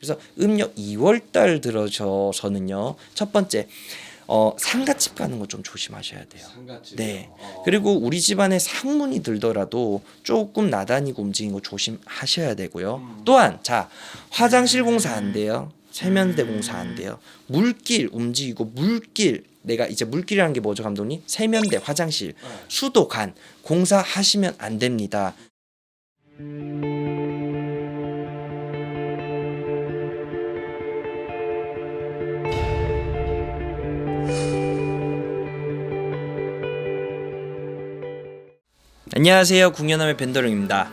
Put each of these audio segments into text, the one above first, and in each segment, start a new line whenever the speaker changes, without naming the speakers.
그래서 음력 2월 달 들어서는요. 첫 번째 어, 상가집 가는 거 좀 조심하셔야 돼요.
상가집.
네.
어.
그리고 우리 집안에 상문이 들더라도 조금 나다니고 움직이는 거 조심하셔야 되고요.
음.
또한 자 화장실 공사 안 돼요. 세면대 공사 안 돼요. 물길 움직이고 물길 내가 이제 물길이라는 게 뭐죠 감독님? 세면대, 화장실,
네.
수도, 간 공사하시면 안 됩니다. 안녕하세요. 궁연함의 벤더링입니다.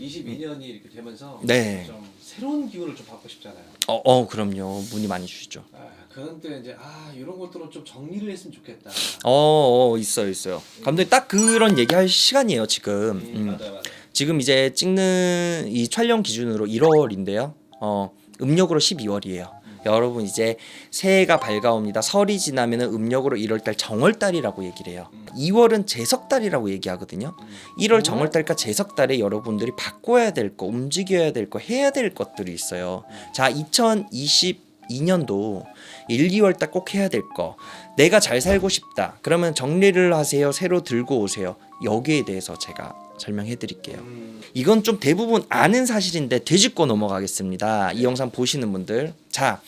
22년이 이렇게 되면서
네.
좀 새로운 기운을 좀 받고 싶잖아요.
어, 어 그럼요. 문의 많이 주시죠.
아, 그런데 이제 아 이런 것들은 좀 정리를 했으면 좋겠다.
어, 어 있어요, 있어요. 감독님 딱 그런 얘기할 시간이에요 지금.
음,
음.
맞아요, 맞아요.
지금 이제 찍는 이 촬영 기준으로 1월인데요. 어, 음력으로 12월이에요. 여러분 이제 새해가 밝아옵니다. 설이 지나면은 음력으로 1월달 정월달이라고 얘기를 해요. 2월은 제석달이라고 얘기하거든요. 1월 정월달과 제석달에 여러분들이 바꿔야 될 거, 움직여야 될 거, 해야 될 것들이 있어요. 자, 2022년도 1, 2월 달 꼭 해야 될 거. 내가 잘 살고 싶다. 그러면 정리를 하세요. 새로 들고 오세요. 여기에 대해서 제가 설명해 드릴게요.
음,
이건 좀 대부분 아는 사실인데 되짚고 넘어가겠습니다. 이 영상 보시는 분들. 자,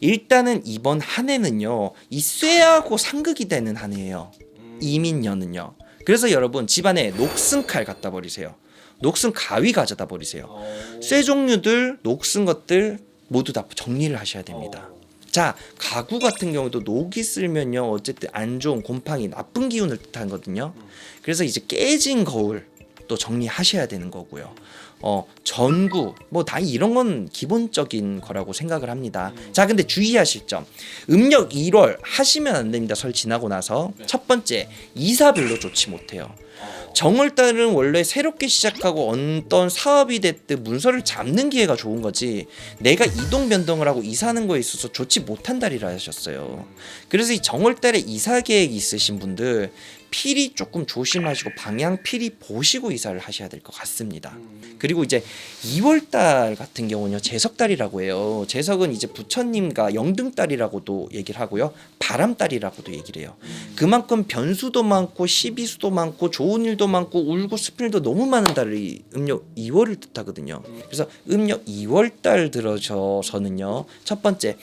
일단은 이번 한 해는요. 이 쇠하고 상극이 되는 한 해예요.
음,
이민년은요. 그래서 여러분 집안에 녹슨 칼 갖다 버리세요. 녹슨 가위 가져다 버리세요.
어,
쇠 종류들, 녹슨 것들 모두 다 정리를 하셔야 됩니다.
어,
자, 가구 같은 경우도 녹이 쓸면요. 어쨌든 안 좋은 곰팡이, 나쁜 기운을 뜻하거든요. 그래서 이제 깨진 거울 또 정리하셔야 되는 거고요. 어, 전구 뭐 다 이런 건 기본적인 거라고 생각을 합니다. 자, 근데 주의하실 점. 음력 1월 하시면 안 됩니다. 설 지나고 나서. 첫 번째, 이사 별로 좋지 못해요.
어,
정월달은 원래 새롭게 시작하고 어떤 사업이 됐든 문서를 잡는 기회가 좋은 거지 내가 이동 변동을 하고 이사하는 거에 있어서 좋지 못한 달이라 하셨어요. 그래서 이 정월달에 이사 계획이 있으신 분들 필히 조금 조심하시고 방향 필히 보시고 이사를 하셔야 될 것 같습니다.
음,
그리고 이제 2월달 같은 경우는요 제석달이라고 해요. 제석은 이제 부처님과 영등달이라고도 얘기를 하고요 바람달이라고도 얘기를 해요. 그만큼 변수도 많고 시비수도 많고 좋은 일도 많고 울고 슬픈 일도 너무 많은 달이 음력 2월을 뜻하거든요. 그래서 음력 2월달 들어서는요 첫 번째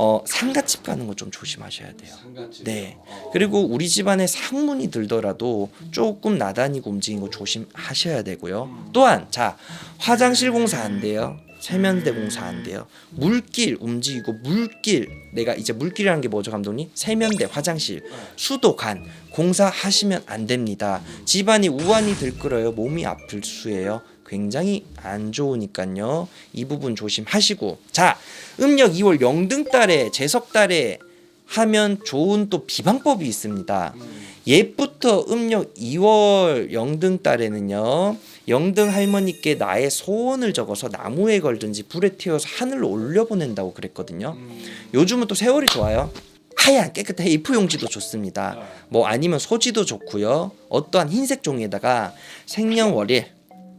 어, 상가집 가는 거 좀 조심하셔야 돼요. 네.
어,
그리고 우리 집안에 상문이 들더라도 조금 나다니고 움직이는 거 조심하셔야 되고요. 또한 자 화장실 공사 안 돼요. 세면대 공사 안 돼요. 물길 움직이고 물길 내가 이제 물길이라는 게 뭐죠 감독님? 세면대, 화장실, 수도, 간 공사하시면 안 됩니다. 집안이 우환이 들끓어요. 몸이 아플 수예요. 굉장히 안 좋으니까요. 이 부분 조심하시고 자 음력 2월 영등달에 제석달에 하면 좋은 또 비방법이 있습니다.
음,
옛부터 음력 2월 영등달에는요. 영등 할머니께 나의 소원을 적어서 나무에 걸든지 불에 태워서 하늘로 올려보낸다고 그랬거든요.
음,
요즘은 또 세월이 좋아요. 하얀 깨끗한 A4 용지도 좋습니다.
아,
뭐 아니면 소지도 좋고요. 어떠한 흰색 종이에다가 생년월일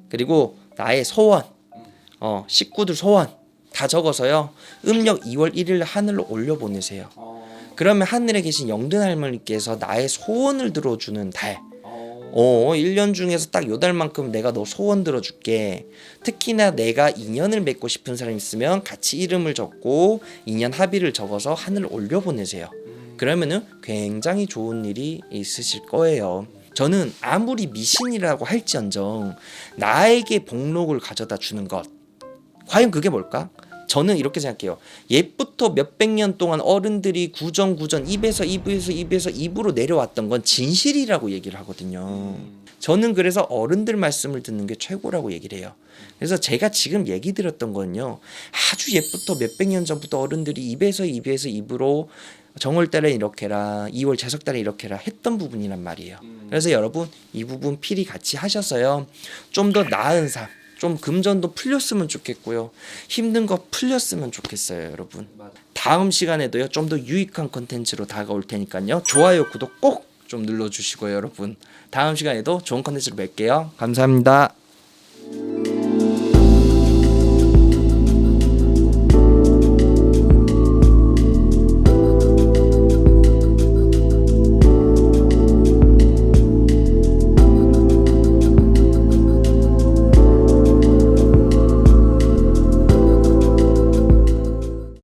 그리고 나의 소원, 어 식구들 소원 다 적어서요. 음력 2월 1일 하늘로 올려 보내세요.
어,
그러면 하늘에 계신 영등 할머니께서 나의 소원을 들어주는 달.
어,
어, 1년 중에서 딱 요 달만큼 내가 너 소원 들어줄게. 특히나 내가 인연을 맺고 싶은 사람 있으면 같이 이름을 적고 인연 합의를 적어서 하늘 올려 보내세요.
음,
그러면은 굉장히 좋은 일이 있으실 거예요. 저는 아무리 미신이라고 할지언정 나에게 복록을 가져다 주는 것. 과연 그게 뭘까? 저는 이렇게 생각해요. 옛부터 몇백 년 동안 어른들이 구전구전 입에서 입에서 입에서 입으로 내려왔던 건 진실이라고 얘기를 하거든요.
음,
저는 그래서 어른들 말씀을 듣는 게 최고라고 얘기를 해요. 그래서 제가 지금 얘기 드렸던 건요. 아주 옛부터 몇백 년 전부터 어른들이 입에서 입에서 입으로 정월달에 이렇게라 2월 제석달에 이렇게라 했던 부분이란 말이에요.
음,
그래서 여러분 이 부분 필히 같이 하셔서요. 좀 더 나은 삶, 좀 금전도 풀렸으면 좋겠고요. 힘든 거 풀렸으면 좋겠어요, 여러분. 다음 시간에도요. 좀 더 유익한 컨텐츠로 다가올 테니까요. 좋아요, 구독 꼭 좀 눌러 주시고요, 여러분. 다음 시간에도 좋은 컨텐츠로 뵐게요. 감사합니다.